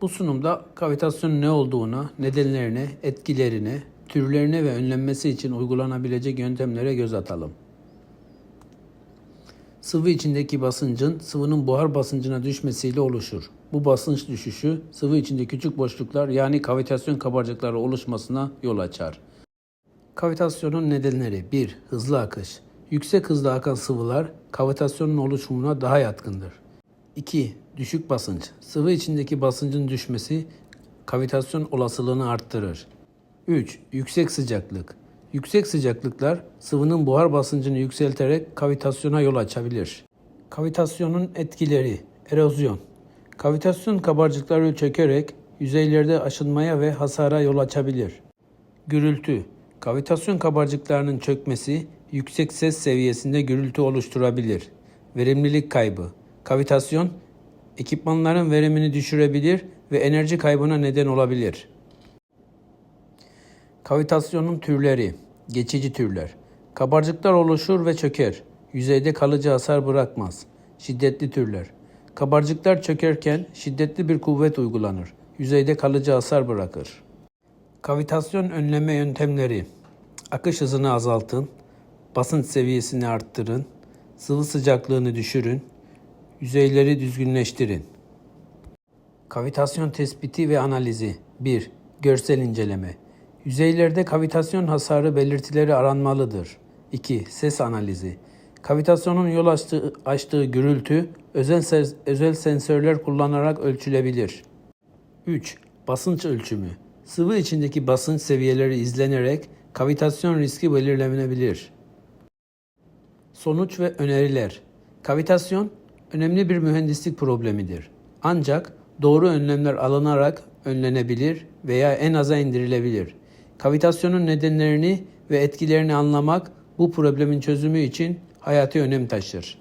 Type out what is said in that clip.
Bu sunumda kavitasyonun ne olduğuna, nedenlerine, etkilerine, türlerine ve önlenmesi için uygulanabilecek yöntemlere göz atalım. Sıvı içindeki basıncın sıvının buhar basıncına düşmesiyle oluşur. Bu basınç düşüşü sıvı içinde küçük boşluklar yani kavitasyon kabarcıkları oluşmasına yol açar. Kavitasyonun nedenleri 1. Hızlı akış. Yüksek hızla akan sıvılar kavitasyonun oluşumuna daha yatkındır. 2. Düşük basınç. Sıvı içindeki basıncın düşmesi kavitasyon olasılığını arttırır. 3. Yüksek sıcaklık. Yüksek sıcaklıklar sıvının buhar basıncını yükselterek kavitasyona yol açabilir. Kavitasyonun etkileri Erozyon. Kavitasyon kabarcıkları çökerek yüzeylerde aşınmaya ve hasara yol açabilir. Gürültü. Kavitasyon kabarcıklarının çökmesi yüksek ses seviyesinde gürültü oluşturabilir. Verimlilik kaybı. Kavitasyon ekipmanların verimini düşürebilir ve enerji kaybına neden olabilir. Kavitasyonun türleri Geçici türler Kabarcıklar oluşur ve çöker. Yüzeyde kalıcı hasar bırakmaz. Şiddetli türler Kabarcıklar çökerken şiddetli bir kuvvet uygulanır. Yüzeyde kalıcı hasar bırakır. Kavitasyon önleme yöntemleri Akış hızını azaltın, basınç seviyesini arttırın, sıvı sıcaklığını düşürün, yüzeyleri düzgünleştirin. Kavitasyon tespiti ve analizi 1. Görsel inceleme Yüzeylerde kavitasyon hasarı belirtileri aranmalıdır. 2. Ses analizi Kavitasyonun yol açtığı, açtığı gürültü özel, özel sensörler kullanarak ölçülebilir. 3. Basınç ölçümü. Sıvı içindeki basınç seviyeleri izlenerek kavitasyon riski belirlenebilir. Sonuç ve öneriler. Kavitasyon önemli bir mühendislik problemidir. Ancak doğru önlemler alınarak önlenebilir veya en aza indirilebilir. Kavitasyonun nedenlerini ve etkilerini anlamak bu problemin çözümü için hayati önem taşır.